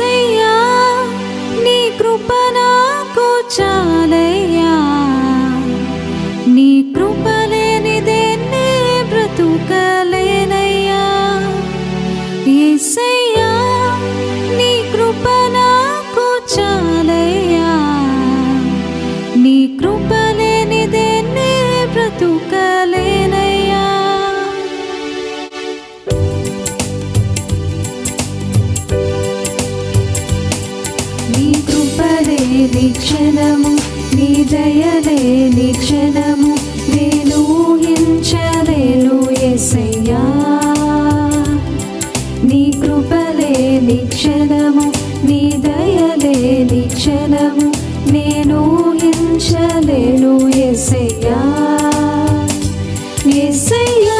see you. నిక్షణము నీ దయలే నిక్షణము నేను ఊహించలేను ఎసయ్యా నీ కృపలే నిక్షణము నీ దయలే నిక్షణము నేను ఊహించలేను ఎసయ్యా ఎసయ్యా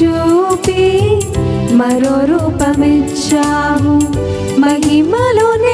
చూపి మరో రూపమిచ్చావు. మహిమలోనే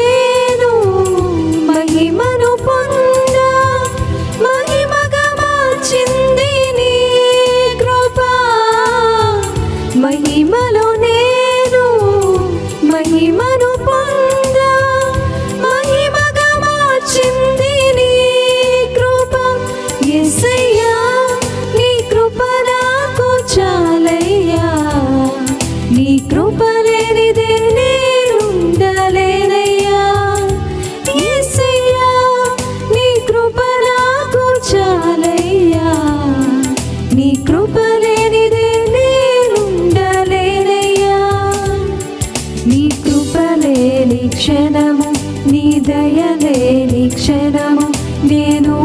దయలేని క్షణము నేను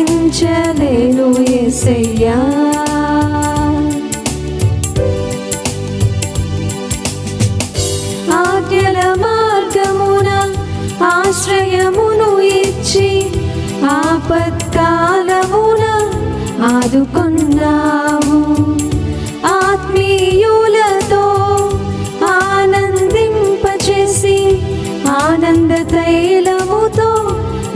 ఇంచలేను ఎసయ్యా ఆజ్ఞల మార్గమున ఆశ్రయమును ఇచ్చి ఆపత్కాలమున ఆదుకున్నావు. ఆత్మీయులతో ఆనందింపచేసి ఆనంద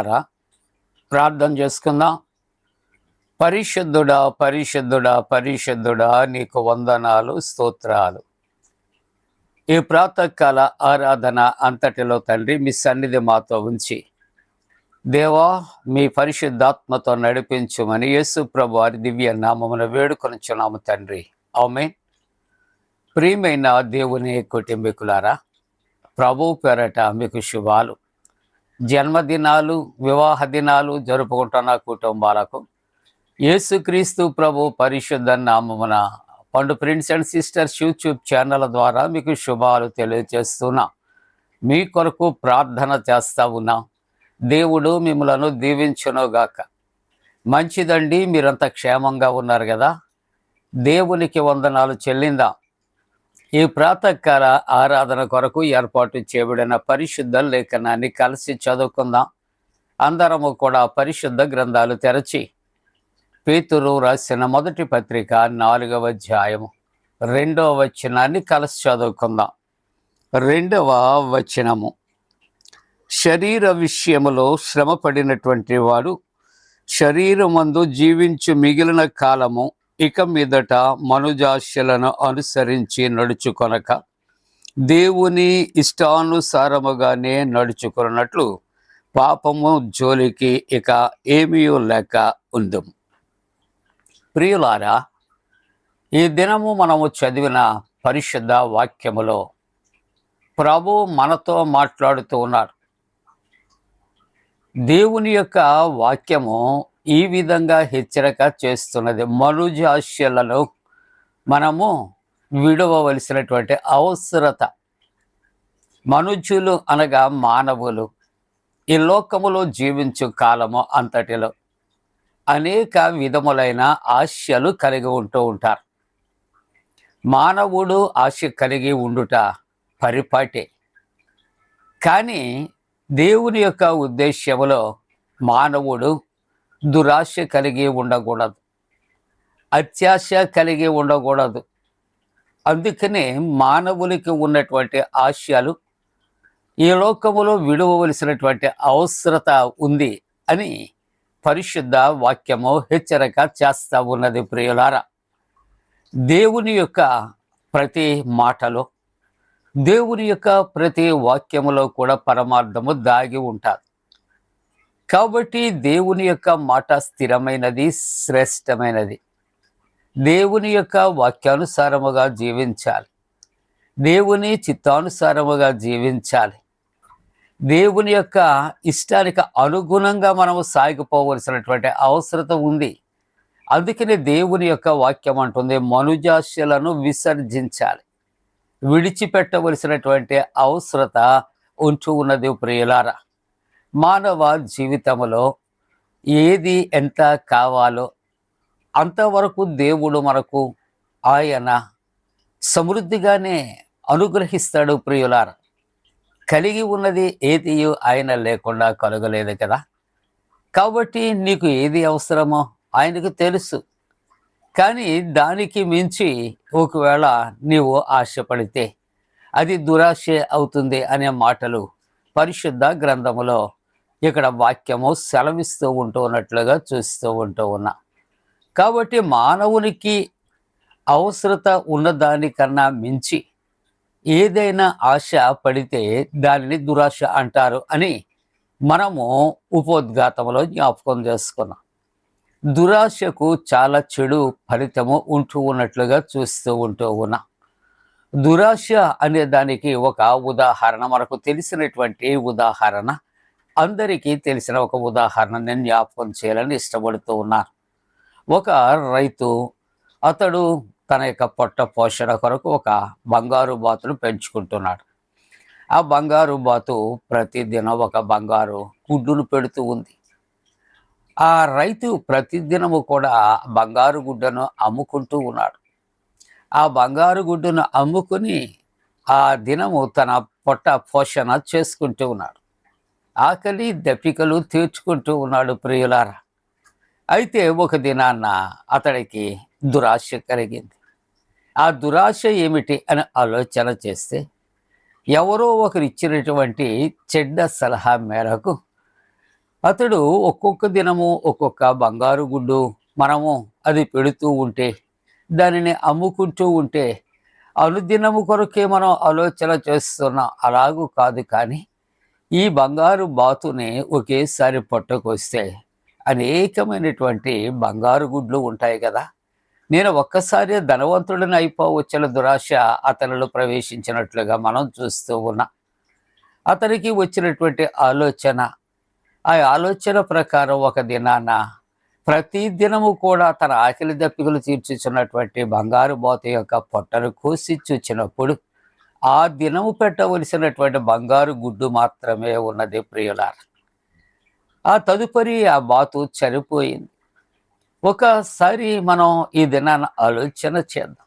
ప్రియులారా ప్రార్థన చేసుకుందాం. పరిశుద్ధుడా పరిశుద్ధుడా పరిశుద్ధుడా నీకు వందనాలు స్తోత్రాలు. ఈ ప్రాతకాల ఆరాధన అంతటిలో తండ్రి మీ సన్నిధి మాతో ఉంచి దేవా మీ పరిశుద్ధాత్మతో నడిపించమని యేసు ప్రభు వారి దివ్య నామమును వేడుకొనిచున్నాము తండ్రి. ఆమె ప్రియమైన దేవుని కుటుంబీకులారా ప్రభు పేరట మీకు శుభాలు. జన్మదినాలు వివాహ దినాలు జరుపుకుంటున్న కుటుంబాలకు యేసుక్రీస్తు ప్రభు పరిశుద్ధ నామమున పండు prince and sisters YouTube channel ద్వారా మీకు శుభాలు తెలియజేస్తున్నా మీ కొరకు ప్రార్థన చేస్తా ఉన్నా. దేవుడు మిమ్మలను దీవించునుగాక. మంచిదండి మీరంతా క్షేమంగా ఉన్నారు కదా. దేవునికి వందనాలు చెల్లిందా. ఈ ప్రాతకాల ఆరాధన కొరకు ఏర్పాటు చేయబడిన పరిశుద్ధ లేఖనాన్ని కలిసి చదువుకుందాం. అందరము కూడా పరిశుద్ధ గ్రంథాలు తెరచి పేతురు రాసిన మొదటి పత్రిక నాలుగవ అధ్యాయము రెండవ వచనాన్ని కలిసి చదువుకుందాం. రెండవ వచనము శరీర విషయములో శ్రమ పడినటువంటి వాడు శరీరమందు జీవించు మిగిలిన కాలము ఇక మీదట మనుజాశలను అనుసరించి నడుచుకొనక దేవుని ఇష్టానుసారముగానే నడుచుకున్నట్లు పాపము జోలికి ఇక ఏమీ లేక ఉందం. ప్రియులారా ఈ దినము మనము చదివిన పరిశుద్ధ వాక్యములో ప్రభు మనతో మాట్లాడుతూ ఉన్నారు. దేవుని యొక్క వాక్యము ఈ విధంగా హెచ్చరిక చేస్తున్నది. మనుజాస్యలను మనము విడవవలసినటువంటి అవసరత. మనుజులు అనగా మానవులు. ఈ లోకములో జీవించు కాలము అంతటిలో అనేక విధములైన ఆశలు కలిగి ఉంటూ ఉంటారు. మానవుడు ఆశ కలిగి ఉండుట పరిపాటే. కానీ దేవుని యొక్క ఉద్దేశ్యములో మానవుడు దురాశ కలిగి ఉండకూడదు. అత్యాశ కలిగి ఉండకూడదు. అందుకనే మానవులకి ఉన్నటువంటి ఆశయాలు ఈ లోకములో విడవలసినటువంటి అవసరత ఉంది అని పరిశుద్ధ వాక్యము హెచ్చరిక చేస్తా ఉన్నది ప్రియులారా. దేవుని యొక్క ప్రతి మాటలో దేవుని యొక్క ప్రతి వాక్యములో కూడా పరమార్థము దాగి ఉంటారు. కాబట్టి దేవుని యొక్క మాట స్థిరమైనది శ్రేష్టమైనది. దేవుని యొక్క వాక్యానుసారముగా జీవించాలి. దేవుని చిత్తానుసారముగా జీవించాలి. దేవుని యొక్క ఇష్టానికి అనుగుణంగా మనము సాగిపోవలసినటువంటి అవసరత ఉంది. అందుకనే దేవుని యొక్క వాక్యం అంటుంది మనుజాశలను విసర్జించాలి. విడిచిపెట్టవలసినటువంటి అవసరత ఉంటూ ఉన్నది ప్రియులారా. మానవ జీవితంలో ఏది ఎంత కావాలో అంతవరకు దేవుడు మనకు ఆయన సమృద్ధిగానే అనుగ్రహిస్తాడు ప్రియులార. కలిగి ఉన్నది ఏదియో ఆయన లేకుండా కలగలేదు కదా. కాబట్టి నీకు ఏది అవసరమో ఆయనకు తెలుసు. కానీ దానికి మించి ఒకవేళ నీవు ఆశపడితే అది దురాశ అవుతుంది అనే మాటలు పరిశుద్ధ గ్రంథములో ఇక్కడ వాక్యము సెలవిస్తూ ఉంటూ ఉన్నట్లుగా చూస్తూ ఉంటూ ఉన్నా. కాబట్టి మానవునికి అవసరత ఉన్నదానికన్నా మించి ఏదైనా ఆశ పడితే దానిని దురాశ అంటారు అని మనము ఉపోద్ఘాతంలో జ్ఞాపకం చేసుకున్నాం. దురాశకు చాలా చెడు ఫలితము ఉంటూ ఉన్నట్లుగా చూస్తూ ఉంటూ ఉన్నాం. దురాశ అనే దానికి ఒక ఉదాహరణ మనకు తెలిసినటువంటి ఉదాహరణ అందరికీ తెలిసిన ఒక ఉదాహరణ నేను జ్ఞాపకం చేయాలని ఇష్టపడుతూ ఉన్నాను ఒక రైతు అతడు తన యొక్క పొట్ట పోషణ కొరకు ఒక బంగారు బాతును పెంచుకుంటున్నాడు. ఆ బంగారు బాతు ప్రతిదినం ఒక బంగారు గుడ్డును పెడుతూ ఉంది. ఆ రైతు ప్రతిదినము కూడా బంగారు గుడ్డను అమ్ముకుంటూ ఉన్నాడు. ఆ బంగారు గుడ్డును అమ్ముకుని ఆ దినము తన పొట్ట పోషణ చేసుకుంటూ ఉన్నాడు. ఆకలి దప్పికలు తీర్చుకుంటూ ఉన్నాడు ప్రియులారా. అయితే ఒక దినాన్న అతడికి దురాశ కలిగింది. ఆ దురాశ ఏమిటి అని ఆలోచన చేస్తే ఎవరో ఒకరు ఇచ్చినటువంటి చెడ్డ సలహా మేరకు అతడు ఒక్కొక్క దినము ఒక్కొక్క బంగారు గుడ్డు మనము అది పెడుతూ ఉంటే దానిని అమ్ముకుంటూ ఉంటే అనుదినము కొరకే మనం ఆలోచన చేస్తున్నాం అలాగూ కాదు కానీ ఈ బంగారు బాతుని ఒకేసారి పట్టుకొస్తే అనేకమైనటువంటి బంగారు గుడ్లు ఉంటాయి కదా. నేను ఒక్కసారి ధనవంతుడిని అయిపోవచ్చిన దురాశ అతనిలో ప్రవేశించినట్లుగా మనం చూస్తూ ఉన్నాం. అతనికి వచ్చినటువంటి ఆలోచన ఆ ఆలోచన ప్రకారం ఒక దినాన ప్రతి దినము కూడా తన ఆకలి దప్పికలు తీర్చుచున్నటువంటి బంగారు బాత యొక్క పొట్టను కోసి చూచినప్పుడు ఆ దినము పెట్టవలసినటువంటి బంగారు గుడ్డు మాత్రమే ఉన్నది ప్రియులార. ఆ తదుపరి ఆ బాతు చనిపోయింది. ఒకసారి మనం ఈ దినాన్ని ఆలోచన చేద్దాం.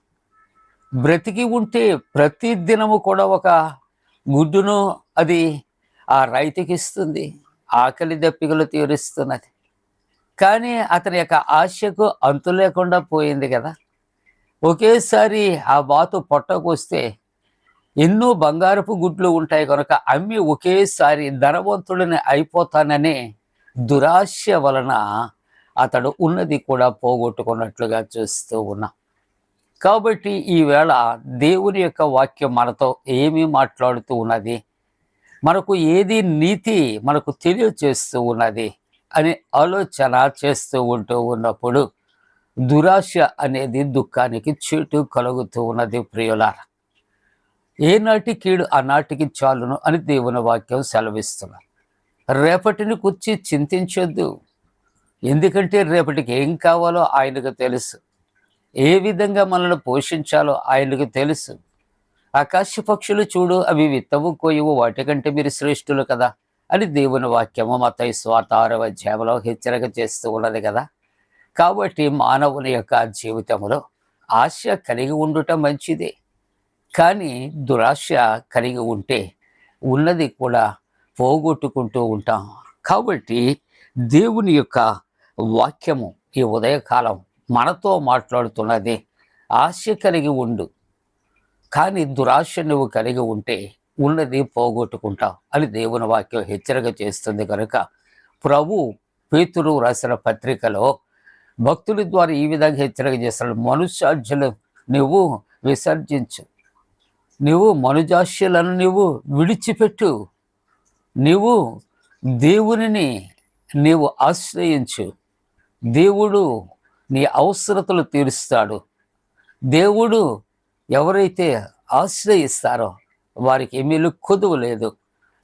బ్రతికి ఉంటే ప్రతి దినము కూడా ఒక గుడ్డును అది ఆ రైతుకి ఇస్తుంది. ఆకలి దప్పికలు తీరుస్తున్నది. కానీ అతని యొక్క ఆశకు అంతు లేకుండా పోయింది కదా. ఒకేసారి ఆ బాతు పొట్టకొస్తే ఎన్నో బంగారపు గుడ్లు ఉంటాయి కనుక అమ్మి ఒకేసారి ధనవంతుడిని అయిపోతాననే దురాశ వలన అతడు ఉన్నది కూడా పోగొట్టుకున్నట్లుగా చూస్తూ ఉన్నాం. కాబట్టి ఈవేళ దేవుని యొక్క వాక్యం మనతో ఏమి మాట్లాడుతూ ఉన్నది? మనకు ఏది నీతి మనకు తెలియచేస్తూ ఉన్నది? అని ఆలోచన చేస్తూ ఉంటూ ఉన్నప్పుడు దురాశ అనేది దుఃఖానికి చీటు కలుగుతూ ఉన్నది ప్రియులారా. ఏనాటి కీడు ఆనాటికి చాలును అని దేవుని వాక్యం సెలవిస్తున్నారు. రేపటిని కూర్చి చింతించొద్దు. ఎందుకంటే రేపటికి ఏం కావాలో ఆయనకు తెలుసు. ఏ విధంగా మనల్ని పోషించాలో ఆయనకు తెలుసు. ఆకాశ పక్షులు చూడు అవి విత్తవు కోయవు వాటికంటే మీరు శ్రేష్ఠులు కదా అని దేవుని వాక్యము మత స్వాతారవ అధ్యాయంలో హెచ్చరిక చేస్తూ ఉన్నది కదా. కాబట్టి మానవుని యొక్క జీవితంలో ఆశ కలిగి ఉండటం మంచిదే. కానీ దురాశ కలిగి ఉంటే ఉన్నది కూడా పోగొట్టుకుంటూ ఉంటాం. కాబట్టి దేవుని యొక్క వాక్యము ఈ ఉదయకాలం మనతో మాట్లాడుతున్నది. ఆశ కలిగి ఉండు. కానీ దురాశ నువ్వు కలిగి ఉంటే ఉన్నది పోగొట్టుకుంటావు అని దేవుని వాక్యం హెచ్చరిక చేస్తుంది కనుక ప్రభు పేతురు రాసిన పత్రికలో భక్తుల ద్వారా ఈ విధంగా హెచ్చరిక చేస్తాడు. మనుష్యార్జులు నువ్వు విసర్జించు. నువ్వు మనుజాస్యులను నీవు విడిచిపెట్టు. నీవు దేవునిని నీవు ఆశ్రయించు. దేవుడు నీ అవసరతలు తీరుస్తాడు. దేవుడు ఎవరైతే ఆశ్రయిస్తారో వారికి ఏమీలు కొదువు లేదు.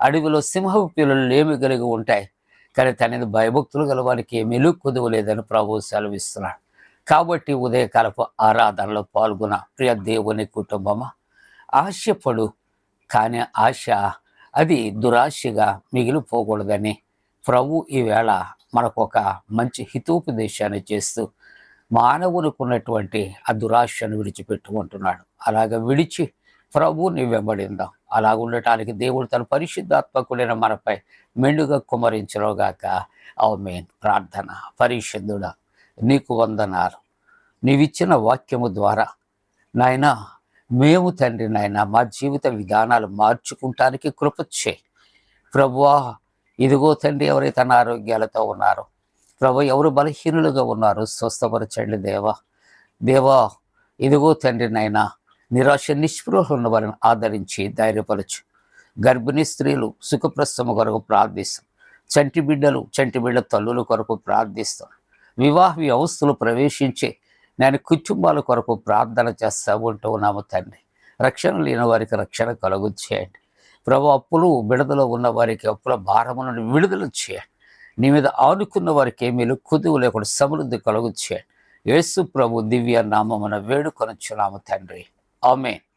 అడవిలో సింహపు పిల్లలు ఏమి కలిగి ఉంటాయి. కానీ తనది భయభక్తులు గల వారికి ఏమీలు కొదువు లేదని ప్రభు సెలవిస్తున్నాడు. కాబట్టి ఉదయకాలపు ఆరాధనలో పాల్గొన ప్రియ దేవుని కుటుంబమా ఆశపడు కానీ ఆశ అది దురాశగా మిగిలిపోకూడదని ప్రభు ఈవేళ మనకు ఒక మంచి హితోపదేశాన్ని చేస్తూ మానవునికి ఉన్నటువంటి ఆ దురాశను విడిచిపెట్టుకుంటున్నాడు. అలాగ విడిచి ప్రభువుని వెంబడిందాం. అలా ఉండటానికి దేవుడు తన పరిశుద్ధాత్మకుడైన మనపై మెండుగా కుమరించరోగాక అవమేన్ ప్రార్థన. పరిశుద్ధుడా నీకు వందనాలు. నీవిచ్చిన వాక్యము ద్వారా నాయన మేము తండ్రి నాయన మా జీవిత విధానాలు మార్చుకుంటానికి కృపచ్చే ప్రభువా ఇదిగో తండ్రి ఎవరైతే అనారోగ్యాలతో ఉన్నారో ప్రభు ఎవరు బలహీనులుగా ఉన్నారు స్వస్థపరచండి దేవా. దేవా ఇదిగో తండ్రి నాయన నిరాశ నిస్పృహ ఉన్న వారిని ఆదరించి ధైర్యపరచు. గర్భిణీ స్త్రీలు సుఖప్రస్థమ కొరకు ప్రార్థిస్తాం. చంటి బిడ్డలు చంటి బిడ్డ తల్లుల కొరకు ప్రార్థిస్తాం. వివాహ వ్యవస్థలు ప్రవేశించే నేను కుటుంబాల కొరకు ప్రార్థన చేస్తూ ఉంటూ ఉన్నాము తండ్రి. రక్షణ లేని వారికి రక్షణ కలుగు చేయండి. ప్రభు అప్పులు విడుదల ఉన్న వారికి అప్పుల భారము నుండి విడుదల చేయండి. నీ మీద ఆనుకున్న వారికి ఏమీ కుదువు లేకుండా సమృద్ధి కలుగు చేయండి. యేసు ప్రభు దివ్య నామమున వేడుకొనొచ్చున్నాము తండ్రి. ఆమెన్.